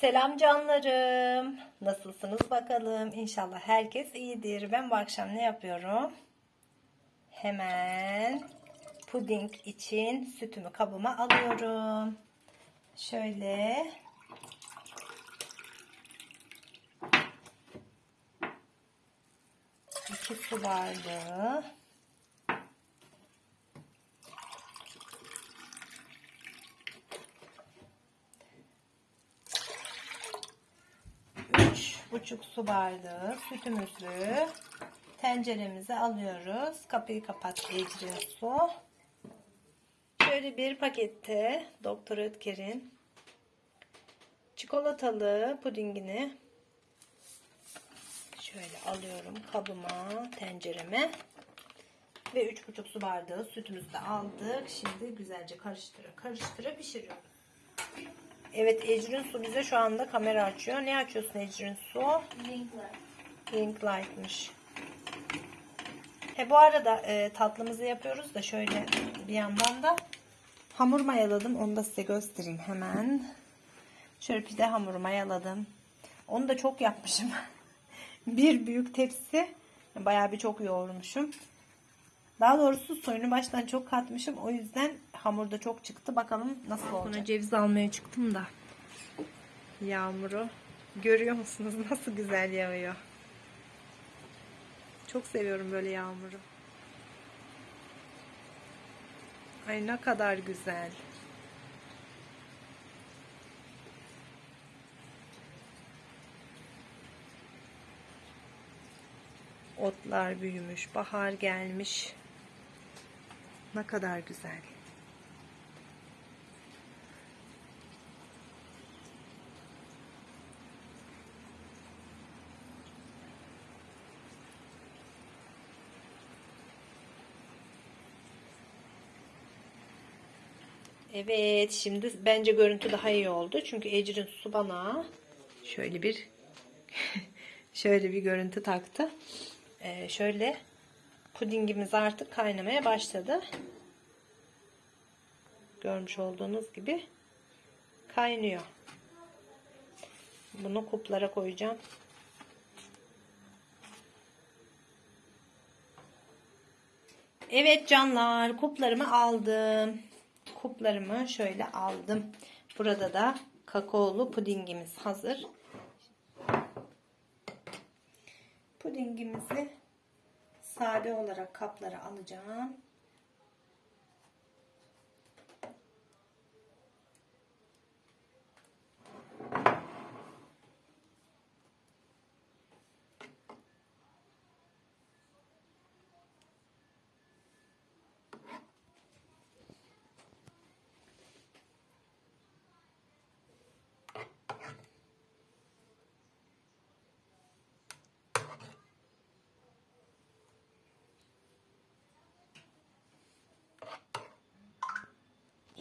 Selam canlarım. Nasılsınız bakalım? İnşallah herkes iyidir. Ben bu akşam ne yapıyorum? Hemen puding için sütümü kabıma alıyorum. Şöyle iki su bardağı buçuk su bardağı sütümüzü tenceremize alıyoruz. Kapıyı kapat Ecrin su. Şöyle bir pakette Doktor Ötker'in çikolatalı pudingini şöyle alıyorum kabıma, tencereme ve 3,5 su bardağı sütümüzü de aldık. Şimdi güzelce karıştıra karıştıra pişiriyorum. Evet Ecrin Su bize şu anda kamera açıyor. Ne açıyorsun Ecrin Su? Linkler. Ring light'mış. He bu arada e, tatlımızı yapıyoruz da şöyle bir yandan da hamur mayaladım. Onu da size göstereyim hemen. Şöyle pide hamuru mayaladım. Onu da çok yapmışım. bir büyük tepsi. Bayağı bir çok yoğurmuşum. Daha doğrusu suyunu baştan çok katmışım. O yüzden hamurda çok çıktı. Bakalım nasıl olacak. Sonra ceviz almaya çıktım da. Yağmuru. Görüyor musunuz nasıl güzel yağıyor. Çok seviyorum böyle yağmuru. Ay ne kadar güzel. Otlar büyümüş, bahar gelmiş. Ne kadar güzel. Evet, şimdi bence görüntü daha iyi oldu. Çünkü Ecrin su bana şöyle bir şöyle bir görüntü taktı. Ee, şöyle pudingimiz artık kaynamaya başladı. Görmüş olduğunuz gibi kaynıyor. Bunu kuplara koyacağım. Evet canlar kuplarımı aldım. Kuplarımı şöyle aldım. Burada da kakaolu pudingimiz hazır. Pudingimizi sade olarak kaplara alacağım.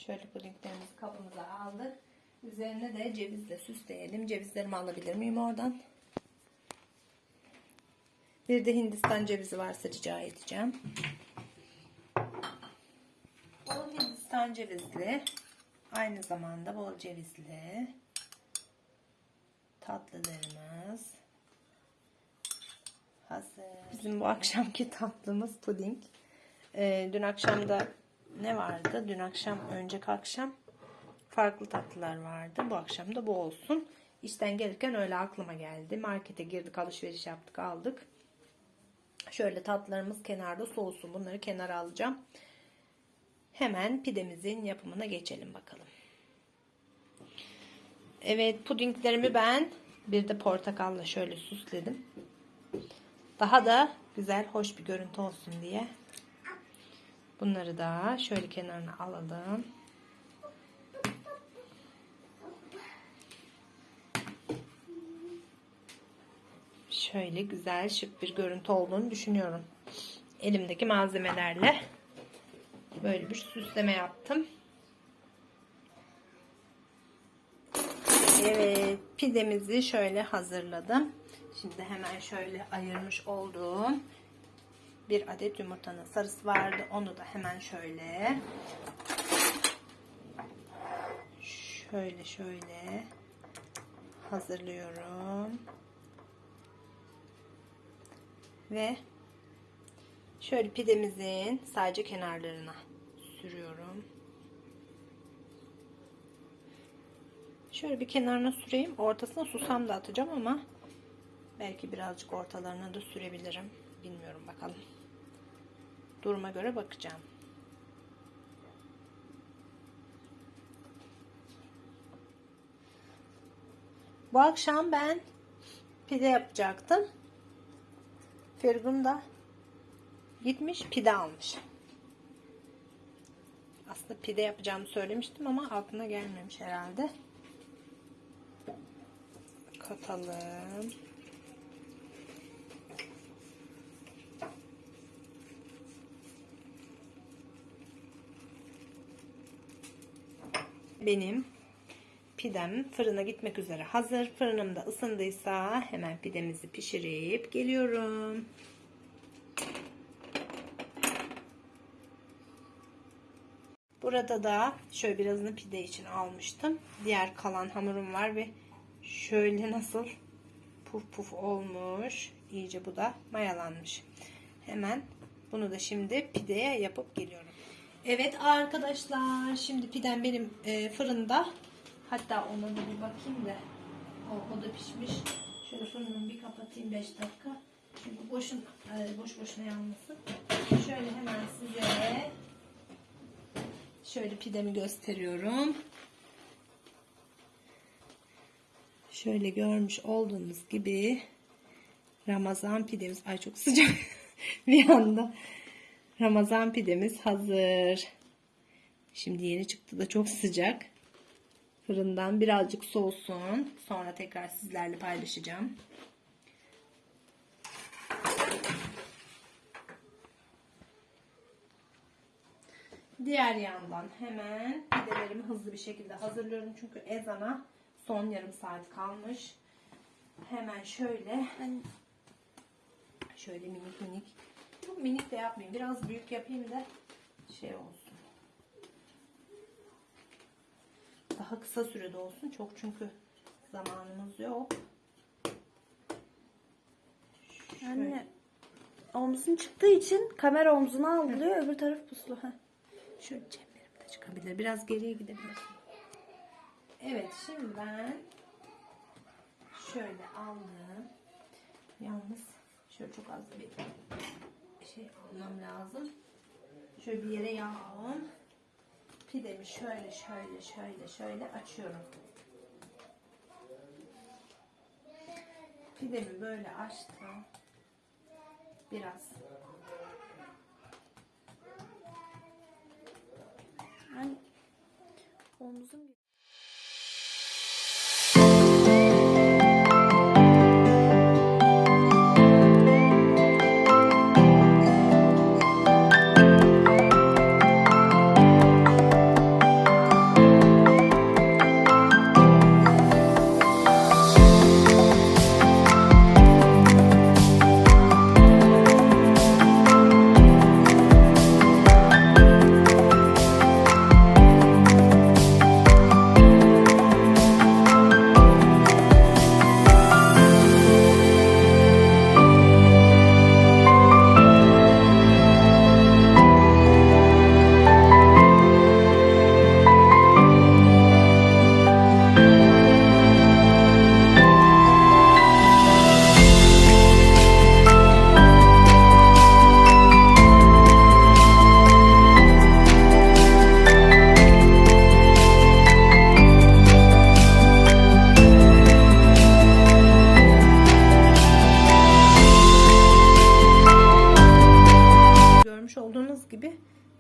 Şöyle pudinglerimizi kabımıza aldık. Üzerine de cevizle süsleyelim. Cevizlerimi alabilir miyim oradan? Bir de Hindistan cevizi varsa rica edeceğim. Bol Hindistan cevizli. Aynı zamanda bol cevizli. Tatlılarımız hazır. Bizim bu akşamki tatlımız puding. Ee, dün akşam da ne vardı? Dün akşam, önceki akşam farklı tatlılar vardı. Bu akşam da bu olsun. İşten gelirken öyle aklıma geldi. Markete girdik, alışveriş yaptık, aldık. Şöyle tatlılarımız kenarda soğusun. Bunları kenara alacağım. Hemen pidemizin yapımına geçelim bakalım. Evet, pudinglerimi ben bir de portakalla şöyle süsledim. Daha da güzel, hoş bir görüntü olsun diye Bunları da şöyle kenarına alalım. Şöyle güzel şık bir görüntü olduğunu düşünüyorum. Elimdeki malzemelerle böyle bir süsleme yaptım. Evet pidemizi şöyle hazırladım. Şimdi hemen şöyle ayırmış olduğum bir adet yumurtanın sarısı vardı. Onu da hemen şöyle şöyle şöyle hazırlıyorum. Ve şöyle pidemizin sadece kenarlarına sürüyorum. Şöyle bir kenarına süreyim. Ortasına susam da atacağım ama belki birazcık ortalarına da sürebilirim. Bilmiyorum bakalım. Duruma göre bakacağım. Bu akşam ben pide yapacaktım. Fergun da gitmiş pide almış. Aslında pide yapacağımı söylemiştim ama aklına gelmemiş herhalde. Katalım. Benim pidem fırına gitmek üzere hazır. Fırınım da ısındıysa hemen pidemizi pişirip geliyorum. Burada da şöyle birazını pide için almıştım. Diğer kalan hamurum var ve şöyle nasıl puf puf olmuş. İyice bu da mayalanmış. Hemen bunu da şimdi pideye yapıp geliyorum. Evet arkadaşlar şimdi pidem benim e, fırında. Hatta ona da bir bakayım da. O, o da pişmiş. Şöyle fırınımı bir kapatayım 5 dakika. Çünkü boşun, e, boş boşuna yanmasın. Şöyle hemen size şöyle pidemi gösteriyorum. Şöyle görmüş olduğunuz gibi Ramazan pidemiz. Ay çok sıcak bir anda. Ramazan pidemiz hazır. Şimdi yeni çıktı da çok sıcak. Fırından birazcık soğusun. Sonra tekrar sizlerle paylaşacağım. Diğer yandan hemen pidelerimi hızlı bir şekilde hazırlıyorum. Çünkü ezana son yarım saat kalmış. Hemen şöyle şöyle minik minik minik de yapmayayım. Biraz büyük yapayım da şey olsun. Daha kısa sürede olsun. Çok çünkü zamanımız yok. Anne omzun çıktığı için kamera omzuna algılıyor öbür taraf puslu. Heh. Şöyle cemlerim de çıkabilir. Biraz geriye gidebilir. Evet şimdi ben şöyle aldım. Yalnız şöyle çok az bir şey almam lazım. Şöyle bir yere yağım. Pidemi şöyle şöyle şöyle şöyle açıyorum. Pidemi böyle açtım. Biraz Anne omzum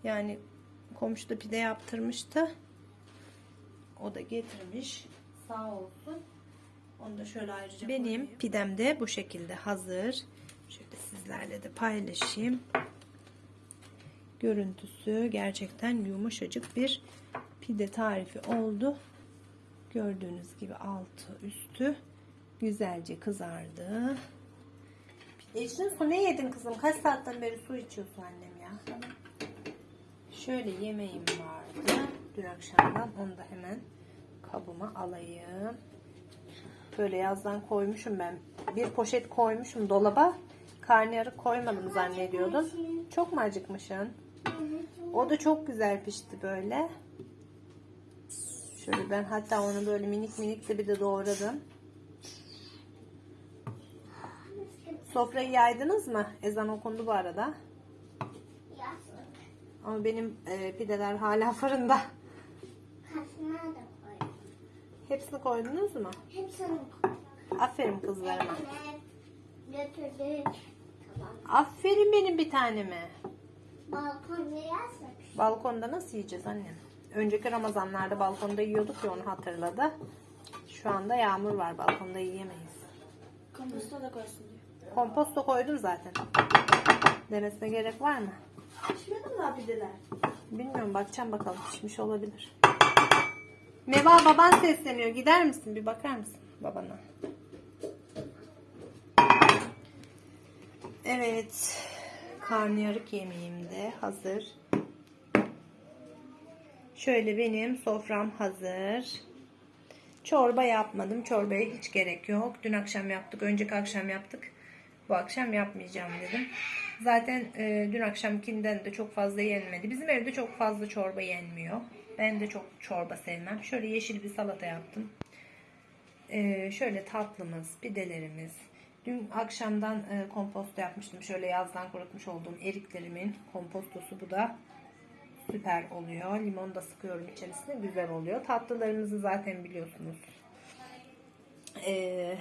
yani komşu da pide yaptırmıştı. O da getirmiş. Sağ olsun. Onu da şöyle ayrıca Benim pidem de bu şekilde hazır. Şöyle sizlerle de paylaşayım. Görüntüsü gerçekten yumuşacık bir pide tarifi oldu. Gördüğünüz gibi altı üstü güzelce kızardı. Ecrin su ne yedin kızım? Kaç saatten beri su içiyorsun annem ya? Şöyle yemeğim vardı dün akşamdan. Onu da hemen kabıma alayım. Böyle yazdan koymuşum ben. Bir poşet koymuşum dolaba. Karnıyarık koymadım zannediyordum. Çok mu acıkmışsın? O da çok güzel pişti böyle. Şöyle ben hatta onu böyle minik minik de bir de doğradım. Sofrayı yaydınız mı? Ezan okundu bu arada. Ama benim e, pideler hala fırında. Kasına da koy. Hepsini koydunuz mu? Hepsini koy. Aferin kızlarıma. Anne götürdük. Tamam. Aferin benim bir taneme. Balkonda yazlık. Balkonda nasıl yiyeceğiz annem? Önceki Ramazanlarda balkonda yiyorduk ya onu hatırladı. Şu anda yağmur var balkonda yiyemeyiz. Komposta da koysun diyor. Komposto koydum zaten. Demesine gerek var mı? Pişmedi mi daha pideler? Bilmiyorum bakacağım bakalım pişmiş olabilir. Meva baban sesleniyor. Gider misin? Bir bakar mısın babana? Evet. Karnıyarık yemeğim de hazır. Şöyle benim sofram hazır. Çorba yapmadım. Çorbaya hiç gerek yok. Dün akşam yaptık. Önceki akşam yaptık. Bu akşam yapmayacağım dedim. Zaten e, dün akşamkinden de çok fazla yenmedi. Bizim evde çok fazla çorba yenmiyor. Ben de çok çorba sevmem. Şöyle yeşil bir salata yaptım. E, şöyle tatlımız, pidelerimiz. Dün akşamdan e, komposto yapmıştım. Şöyle yazdan kurutmuş olduğum eriklerimin kompostosu bu da süper oluyor. Limon da sıkıyorum içerisine güzel oluyor. Tatlılarımızı zaten biliyorsunuz. Ee,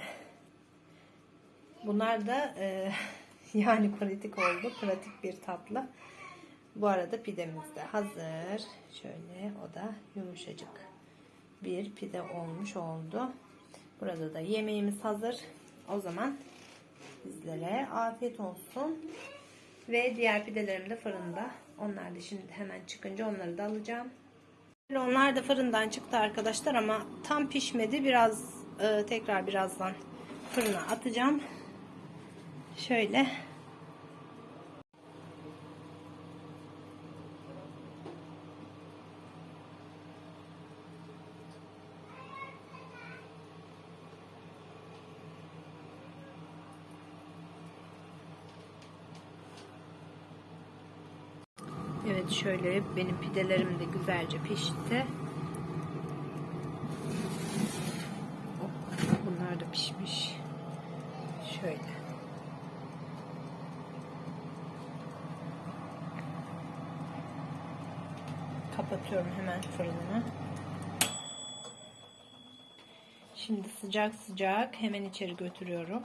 bunlar da e, yani pratik oldu. Pratik bir tatlı. Bu arada pidemiz de hazır. Şöyle o da yumuşacık bir pide olmuş oldu. Burada da yemeğimiz hazır. O zaman bizlere afiyet olsun. Ve diğer pidelerim de fırında. Onlar da şimdi hemen çıkınca onları da alacağım. Onlar da fırından çıktı arkadaşlar ama tam pişmedi. Biraz e, tekrar birazdan fırına atacağım. Şöyle. Evet şöyle benim pidelerim de güzelce pişti. Hop, Bunlar da pişmiş. Şöyle. Kapatıyorum hemen fırınımı. Şimdi sıcak sıcak hemen içeri götürüyorum.